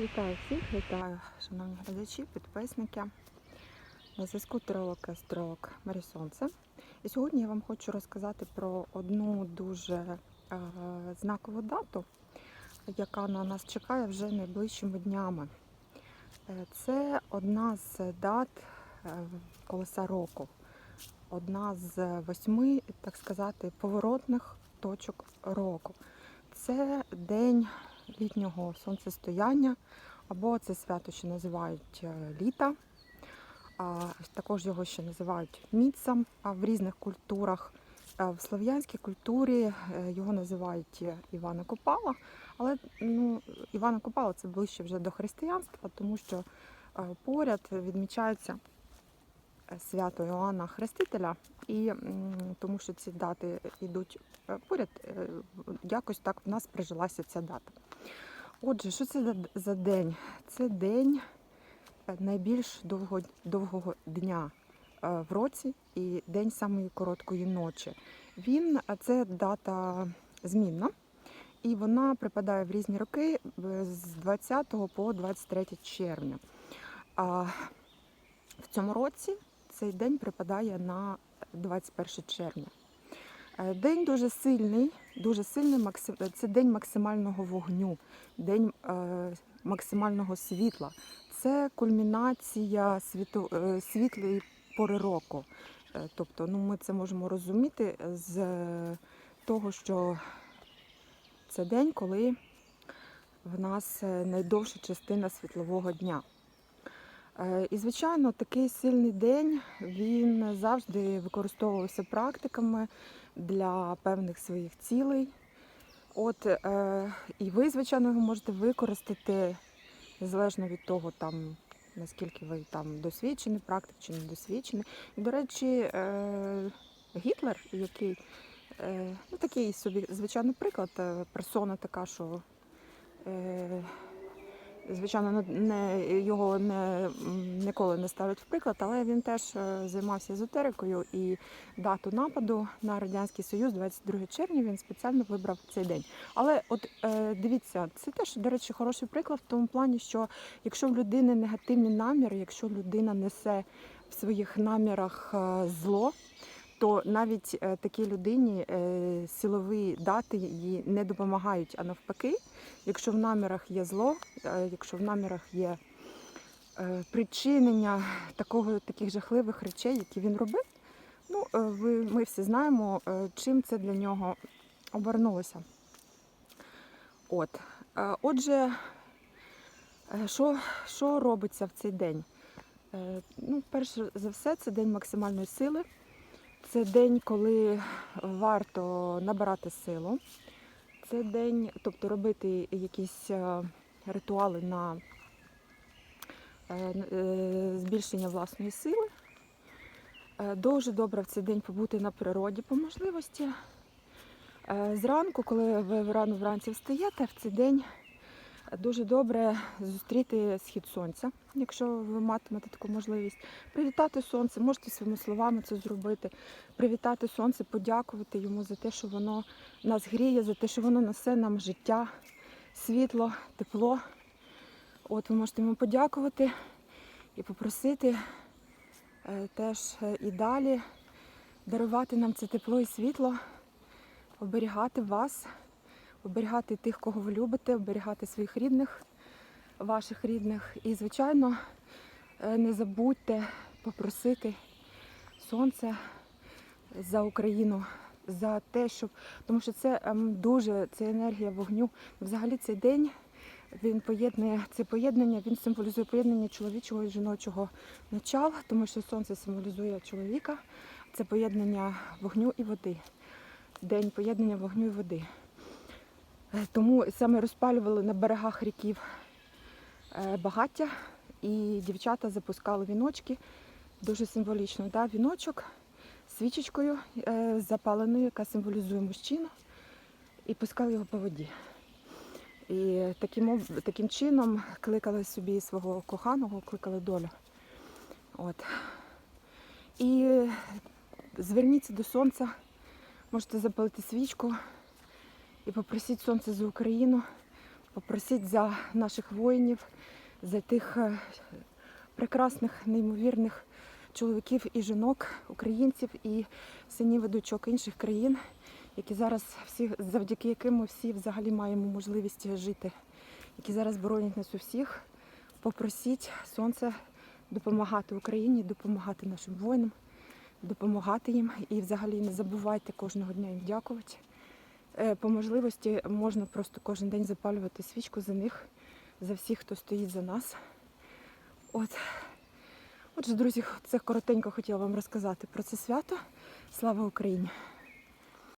Вітаю всіх, вітаю, шановні глядачі, підписники. На зв'язку тролок Астролог Марі Сонце. І сьогодні я вам хочу розказати про одну дуже е, знакову дату, яка на нас чекає вже найближчими днями. Е, Це одна з дат е, колеса року, одна з восьми, так сказати, поворотних точок року. Це день літнього сонцестояння, або це свято ще називають е, літа. Також його ще називають міцем а в різних культурах. В слов'янській культурі е, його називають е, Івана Купала, але ну, Івана Купала це ближче вже до християнства, тому що е, поряд відмічається е, свято Іоанна Хрестителя, і тому що ці дати йдуть е, поряд, е, якось так в нас прижилася ця дата. Отже, що це за, день? Це день е, найбільш довго, довгого дня в році і день самої короткої ночі. Він це дата змінна, і вона припадає в різні роки з 20 по 23 червня. А в цьому році цей день припадає на 21 червня. Е, День дуже сильний, дуже сильний це день максимального вогню, день е, максимального світла. Це кульмінація е, світлої пори року. Тобто, ну, ми це можемо розуміти з того, що це день, коли в нас найдовша частина світлового дня. Е, І, звичайно, такий сильний день він завжди використовувався практиками для певних своїх цілей. От, е, і ви, звичайно, його можете використати незалежно від того, там, наскільки ви там досвідчений практик чи не досвідчений. І, до речі, е, Гітлер, який ну, такий собі звичайний приклад, персона така, що звичайно не- його не, ніколи не ставлять в приклад, але він теж е, займався езотерикою і дату нападу на Радянський Союз 22 червня він спеціально вибрав цей день. Але от е, дивіться, це теж, до речі, хороший приклад в тому плані, що якщо в людини негативні наміри, якщо людина несе в своїх намірах е, зло, то навіть е, такій людині е, силові дати їй не допомагають, а навпаки, якщо в намірах є зло, е, якщо в намірах є причинення такого, таких жахливих речей, які він робив, ну, ви, ми всі знаємо, чим це для нього обернулося. От. Отже, що, що робиться в цей день? Ну, перш за все, це день максимальної сили. Це день, коли варто набирати силу. Це день, тобто робити якісь е, ритуали на е, е, збільшення власної сили. Дуже добре в цей день побути на природі по можливості. Зранку, коли ви рано вранці встаєте, в цей день дуже добре зустріти схід сонця, якщо ви матимете таку можливість. Привітати сонце, можете своїми словами це зробити. Привітати сонце, подякувати йому за те, що воно нас гріє, за те, що воно несе нам життя, світло, тепло. От ви можете йому подякувати і попросити е, теж е, і далі дарувати нам це тепло і світло, оберігати вас, оберігати тих, кого ви любите, оберігати своїх рідних, ваших рідних. І, звичайно, е, не забудьте попросити сонце за Україну, за те, щоб тому що це ем, дуже це енергія вогню. Взагалі цей день він поєднує це поєднання, він символізує поєднання чоловічого і жіночого начала, тому що сонце символізує чоловіка. Це поєднання вогню і води. День поєднання вогню і води. Тому саме розпалювали на берегах ріків е, багаття, і дівчата запускали віночки. Дуже символічно. Да? Віночок свічечкою е, запаленою, яка символізує мужчину, і пускали його по воді. І таким, таким чином кликали собі свого коханого, кликали долю. От. І зверніться до сонця, можете запалити свічку і попросіть сонце за Україну. Попросіть за наших воїнів, за тих е, прекрасних, неймовірних чоловіків і жінок, українців і синів і дочок інших країн, які зараз всі, завдяки яким ми всі взагалі маємо можливість жити, які зараз боронять нас усіх. Попросіть сонце допомагати Україні, допомагати нашим воїнам, допомагати їм і взагалі не забувайте кожного дня їм дякувати. Е, По можливості можна просто кожен день запалювати свічку за них, за всіх, хто стоїть за нас. От. Отже, друзі, це коротенько хотіла вам розказати про це свято. Слава Україні!